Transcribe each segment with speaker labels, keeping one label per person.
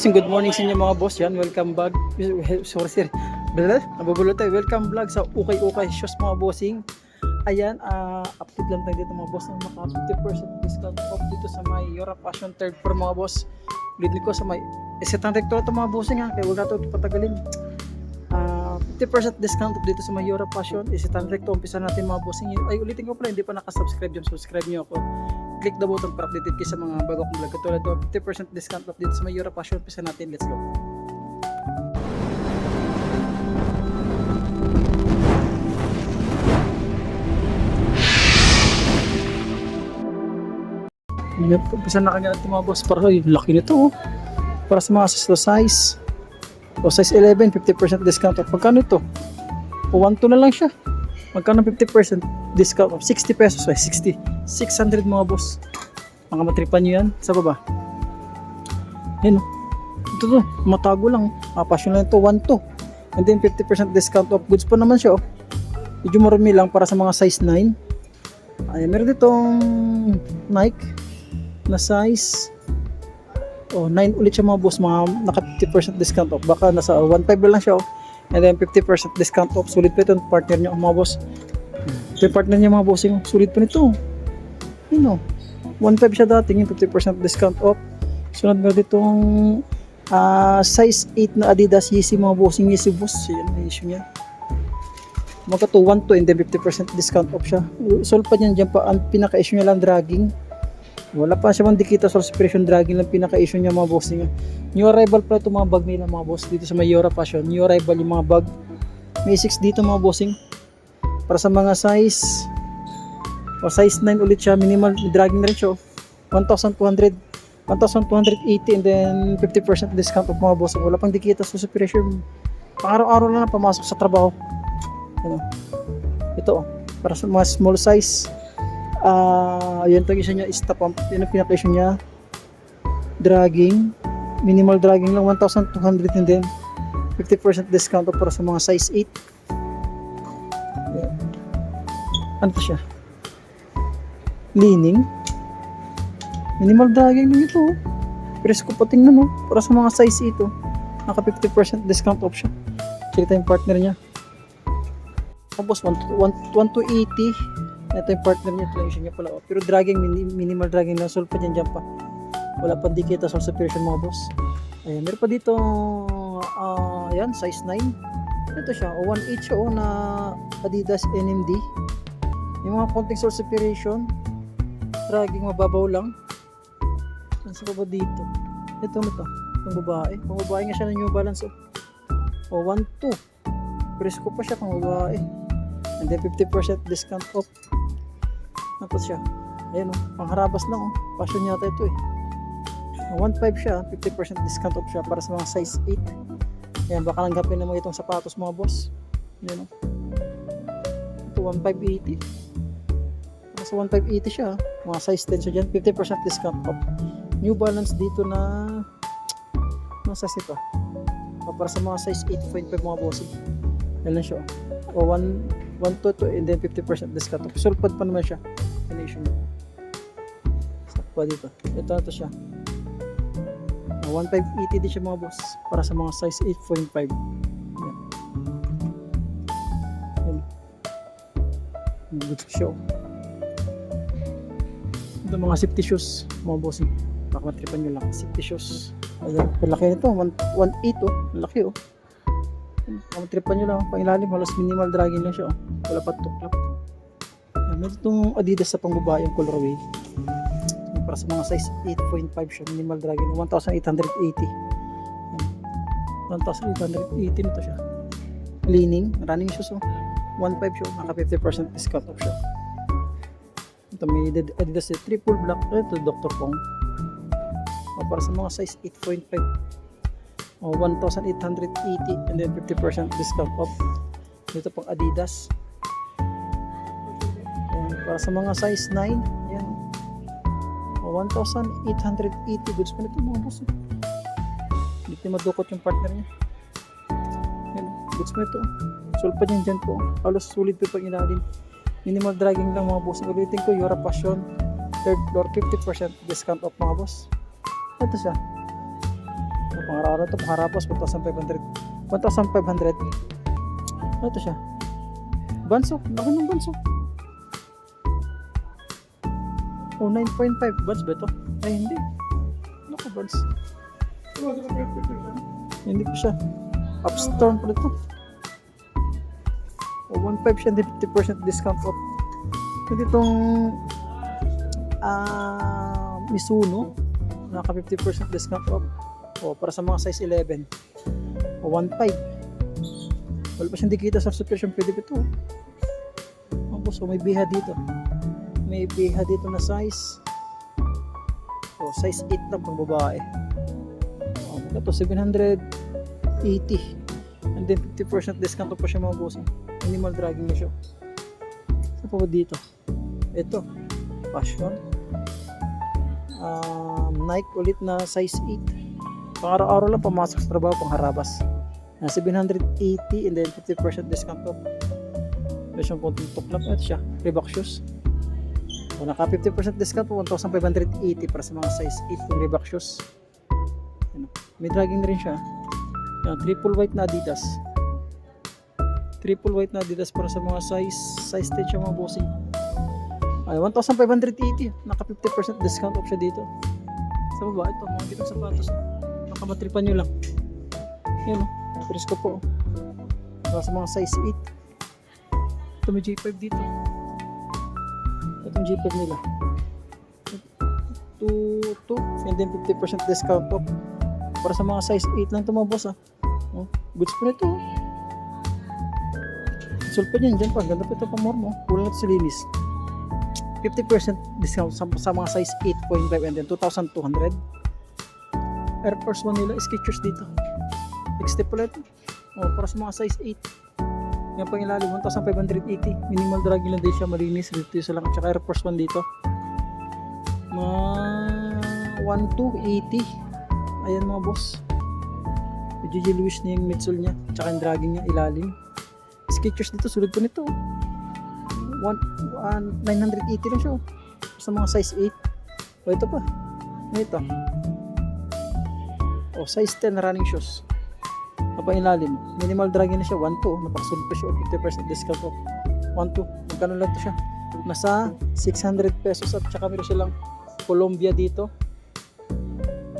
Speaker 1: Good morning sa inyo mga boss yan. Welcome back. Sorry sir. Bala, nabubulo tayo. Welcome vlog sa Ukay Ukay Shows mga bossing. Ayan, ah update lang tayo dito mga boss na maka 50% discount off dito sa may Yora Passion third floor mga boss. Ulit ko sa may Esetan Rector ito mga bossing ha. Kaya huwag natin patagalin. Ah 50% discount off dito sa may Yora Passion. Esetan Rector. Umpisa natin mga bossing. Ay ulitin ko pala, hindi pa nakasubscribe dyan. Subscribe nyo ako click the button para updated kayo sa mga bago kong vlog. Katulad ko, 50% discount off dito sa may Euro Passion. Pisa natin, let's go. Umpisa na kanya natin mga boss. Para yung laki nito oh. Para sa mga size size. O size 11, 50% discount off. Magkano ito? O 1 na lang siya. Magkano 50% discount off? 60 pesos. Ay, 60. 600 mga boss. Mga matripan nyo yan. Sa baba. Yan o. Ito to. Matago lang. Apasyon lang ito. 1 to. And then 50% discount off goods pa naman siya oh. Medyo marami lang para sa mga size 9. Ayan, meron ditong Nike na size Oh, 9 ulit siya mga boss, mga naka 50% discount off. Baka nasa 1.5 na lang siya oh. And then 50% discount off. Sulit pa ito partner niya mga boss. Ito yung partner niya mga bossing. Sulit pa nito. Yun oh. 1.5 siya dati, yung 50% discount off. Sunod nga ditong ah, size 8 na Adidas Yeezy mga bossing Yeezy boss. Yan ang issue niya. Magka to 1 to and then 50% discount off siya. Solve pa niyan dyan pa. Ang pinaka-issue niya lang dragging. Wala pa siya man dikita sa separation dragging lang pinaka-issue niya mga bossing. New arrival pa ito mga bag nila mga boss dito sa Mayora Fashion. New arrival yung mga bag. May 6 dito mga bossing. Para sa mga size o size 9 ulit siya, minimal dragging na rin siya. oh. 1,200 1,280 and then 50% discount of mga boss. Wala pang dikita sa separation. Pang-araw-araw lang na pamasok sa trabaho. Ano? Ito oh, para sa mga small size. Ah, yun tag isa niya is pump. Yun ang pinaka niya. Dragging, minimal dragging lang 1,200 and then 50% discount para sa mga size 8. Ayan. Ano to siya? Leaning. Minimal dragging lang ito. oh. Presko pa tingnan no. Para sa mga size ito. Naka 50% discount off siya. Check yung partner niya. Tapos 1 to 1 to 80. Ito yung partner niya. Ito niya pala. oh. Pero dragging, mini- minimal dragging lang. Solve pa dyan dyan pa. Wala pa dikita sa separation mga boss. Ayan, meron pa dito, ah, ayan, size 9. Ito siya, o 1.8 siya, o na Adidas NMD. Yung mga konting source separation, dragging mababaw lang. Saan sa baba dito? Ito na to, itong babae. Pang babae nga siya ng New Balance, oh. O 1.2. Presko pa siya pang babae. And then 50% discount off. Tapos siya. Ayan, oh, pangharabas lang, oh. Passion yata ito, eh. 1.5 siya, 50% discount off siya para sa mga size 8. Ayan, baka langgapin na mo itong sapatos mga boss. Ayan o. Ito, 1.580. Para sa 1.580 siya, mga size 10 siya dyan, 50% discount off. New Balance dito na, ano size ito? O, para sa mga size 8.5 mga boss. Ayan lang siya o. O, 1, 1 to 2 and then 50% discount off. Sulpad pa naman siya. Niya. Sakpa dito. Ito na to siya. Uh, 1580 din siya mga boss para sa mga size 8.5 yan yan good show ito mga safety shoes. Mga boss baka matripan nyo lang. Safety shoes. Ayan palaki nito. 1.8 oh. Laki oh. Baka matripan nyo lang. Pangilalim halos minimal dragging lang siya oh. Wala pa tuklap. Yan meron itong adidas sa pangbabae yung colorway. Para sa mga size 8.5 siya minimal dragging. 1880 Yan. 1880 na to siya. Leaning running shoes oh. 1.5 siya oh. naka 50% discount off siya ito may Ad- Adidas eh, triple black ito Dr. Pong oh, para sa mga size 8.5 oh, 1880 and then 50% discount off dito pang Adidas Ayan, para sa mga size 9 yan o, 1,880 goods pa nito mga boss. eh. Hindi tayo madukot yung partner niya. Yan, goods pa ito. Sul pa dyan dyan po. Halos sulit pa pag ilalim. Minimal dragging lang mga boss. Ulitin ko, Yora Passion. Third floor, 50% discount off mga boss. Ito siya. Ang pangaraw to, pangarapos 1,500. 1,500. Ano to siya? Banso, laki ng banso. Oh, 9.5. Buds ba ito? Ay, hindi. Ano ko, buds? Hindi ko siya. Upstorm pala ito. O, 1.5 siya, hindi 50% discount off. Hindi itong ah Misuno. Naka 50% discount off. O, para sa mga size 11. O, 1.5. Wala pa siyang dikita sa subscription. Ba ito? Ang boss, o, may biha dito. May biha dito na size. O, size 8 lang pang babae. O, ito, 780. And then 50% discount pa siya mga bossing. Minimal dragging na siya. Sa ba dito? Ito. Passion. Um, Nike ulit na size 8. Pang araw-araw lang pumasok sa trabaho pang harabas. Na 780 and then 50% discount off. Meron siyang konting tuklap. Ito siya. Reebok shoes. O naka 50% discount po 1,580 para sa mga size 8 yung Reebok shoes. May dragging na rin siya. Yan, triple white na Adidas. Triple white na Adidas para sa mga size size 10 siya mga bossing. Ay, 1,580. Naka 50% discount off siya dito. Sa baba, ito, mga kitang sapatos. Nakamatripan nyo lang. Yan o, oh, Chris ko po. oh. Para sa mga size 8. Ito may J5 dito. Itong J5 nila. 2, 2, and then 50% discount off. Para sa mga size 8 lang ito mga boss ah. Oh, goods pa nito. Oh. Sulp pa dyan, pa. Ganda pa ito pa more mo. Kulang na ito sa linis. 50% discount sa, sa mga size 8.5 and then 2,200. Air Force 1 nila, Skechers dito. Extip pala ito. Oh, para sa mga size 8. Yan pang ilalim, 1,580. Minimal drag lang din siya, malinis. Dito sa lang. Tsaka Air Force 1 dito. Mga 1,280. Ayan mga boss. Medyo Louis na yung midsole niya. Tsaka yung dragging niya, ilalim. Skechers dito, sulit po nito. 1, 980 lang siya. oh. Sa mga size 8. O ito pa. Ito? O size 10 na running shoes. Apa ilalim. Minimal dragging na siya. 1, 2. Napakasunod pa siya. oh. 50% discount off. 1, 2. Magkano lang to siya? Nasa 600 pesos at saka meron silang Colombia dito.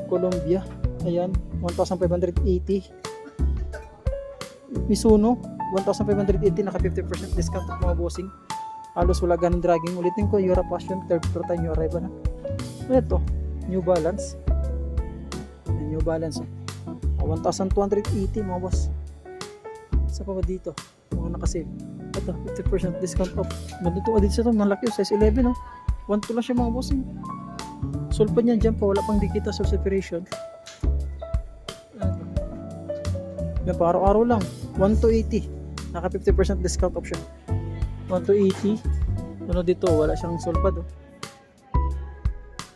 Speaker 1: Colombia. Ayan. 1,580. Misuno. 1,580 naka 50% discount at mga bossing. Halos wala ganun dragging. Ulitin ko, Euro Passion, third floor tayo, Euro Arriba na. Ano ito? New Balance. Ayan, New Balance. Oh. Oh, 1,280 mga boss. Sa pa ba dito? Mga nakasave. Ito, 50% discount off. Ganda ito, dito ito, malaki, oh, size 11 oh. 1 lang siya mga. Solve pa niyan dyan pa, wala pang dikita sa separation. Ano? Yan, pa araw-araw lang. 1 to 80. Naka 50% discount siya. 1 to 80. Ano dito, wala siyang sulpad oh.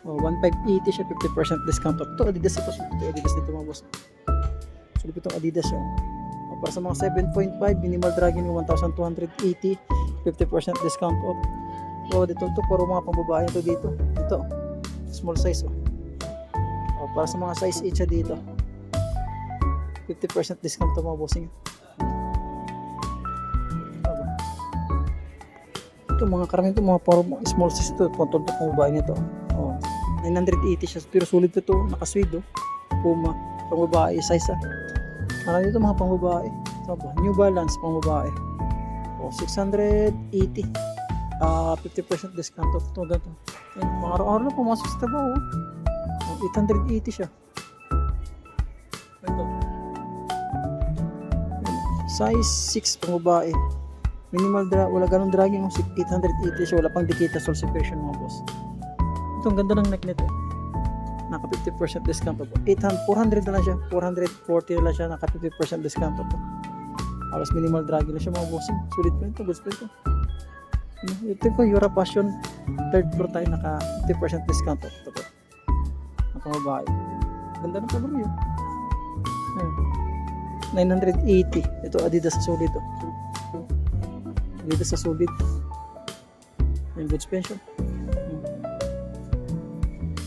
Speaker 1: Oh, 1580 siya, 50% discount off. Ito, Adidas ito. Ito, Adidas dito mga boss. Sulp itong Adidas siya. Oh, para sa mga 7.5, minimal yung 1,280, 50% discount off. Oh, dito to, puro mga pambabae ito dito. Dito, small size oh. Oh, para sa mga size 8 siya dito. 50% discount to mga bossing. Ito mga karamihan ito mga paro small size ito. Ito pang babae nito. Oh, 980 siya. Pero sulit ito. Nakasweed oh. Puma. Pang babae size ah. Marami ito mga pang babae. Ito ba? New Balance pang babae. Oh, 680. Ah, 50% discount off ito. Ganito. Ayan, mga araw-araw na pumasok sa trabaho. Oh, 880 siya. Ito. Size 6 pang babae. Minimal dra wala ganong dragging yung 880 siya, wala pang dikita sol separation mga boss. Ito ang ganda ng neck nito. Naka 50% discount po. 800, 400 na lang siya. 440 na lang siya. Naka 50% discount po. Halos minimal dragging na siya mga bossing. Sulit pa ito. Goods pa ito. Ito ko Euro Passion. Third floor tayo. Naka 50% discount po. Ito po. Naka babae. Ganda ng color yun. Ayan. 980. Ito Adidas sulit to. Dito sa sulit. Yung goods pension. Hmm.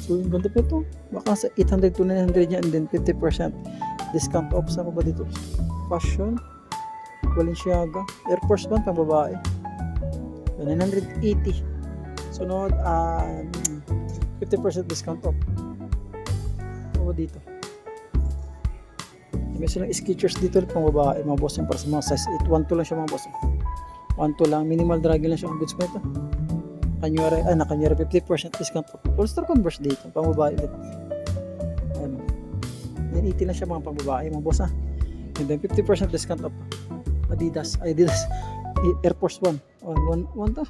Speaker 1: So, yung ganda pa ito. Baka sa 800 to 900 yan and then 50% discount off. Saan ba dito? Fashion. Balenciaga. Air Force One pang babae. 980. Sunod, ah 50% discount off. Ba dito? May silang Skechers dito pang babae, mga boss yung para sa mga size 8. 1 lang siya mga boss. 1 lang, minimal dragging lang siya ang goods pa ito. Kanyara, ah, na kanyara 50% discount. All-star Converse dito, pang babae ulit. Ano. 980 lang siya mga pang babae, mga boss ah. And then 50% discount off. Adidas, Adidas, Air Force One. Oh, one, one to.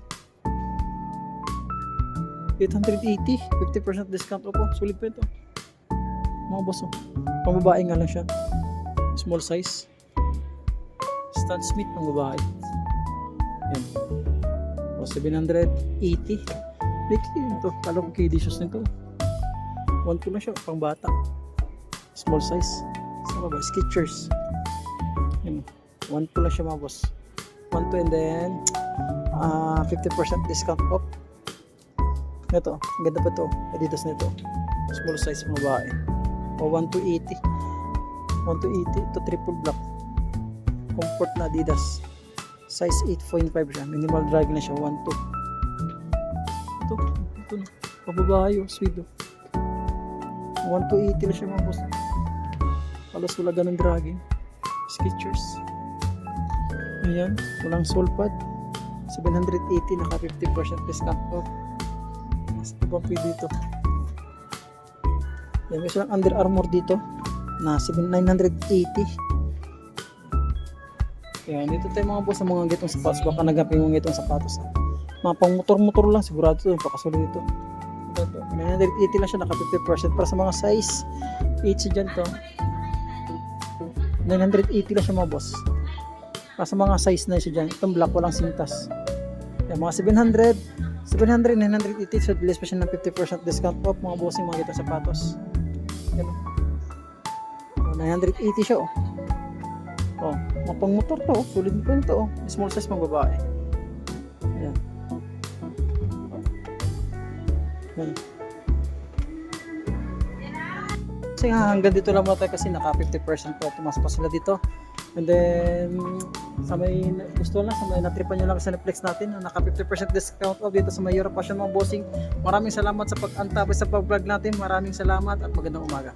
Speaker 1: 880, 50% discount off. Sulit pa ito. Mga boss oh. Pang babae nga lang siya. Small size. Stan Smith pang babae. Yan. O 780. Likely ito. Kala ko shoes nito. 1 to lang siya. Pang bata. Small size. Sa ba? Skechers. Yan. 1 to lang siya mga boss. 1 to and then ah 50% discount off. Ito. Ang ganda pa ito. Adidas nito. Small size pang babae. O 1 to 80. 1 to 80. Ito triple black. Comfort na Adidas. Size 8.5 siya. Minimal drag na siya. 1 to. Ito. Ito na. Pababayo. Sweet oh. 1 to 80 na siya mga boss. Halos wala ganun dragging. Skechers. Ayan. Walang sole pad. 780 naka 50% discount off. Mas ito bang pwede dito? Yan, may silang Under Armour dito na 980. Yan, dito tayo mga boss sa mga gitong sapatos. Baka nagapin mo gitong sapatos. Mga pang motor-motor lang, sigurado ito. Pakasulo dito. Ito, ito. 980 lang siya, naka 50% para sa mga size 8 siya dyan to. 980 lang siya mga boss. Para sa mga size na siya dyan. Itong black walang sintas. Yan, mga 700, 700, 980. So, less pa siya ng 50% discount off mga boss yung mga gitong sapatos. Yan. Oh, 980 siya oh. Oh, mga motor to, oh. Solid pa ito oh. Small size pang babae. Ayan. Ayan. Kasi hanggang dito lang muna tayo kasi naka 50% po. Tumas pa sila dito. And then, sa may gusto lang, sa may natripan nyo lang sa Netflix natin, na naka 50% discount off dito sa may Europe Passion mga bossing. Maraming salamat sa pag-antabay sa pag-vlog natin. Maraming salamat at magandang umaga.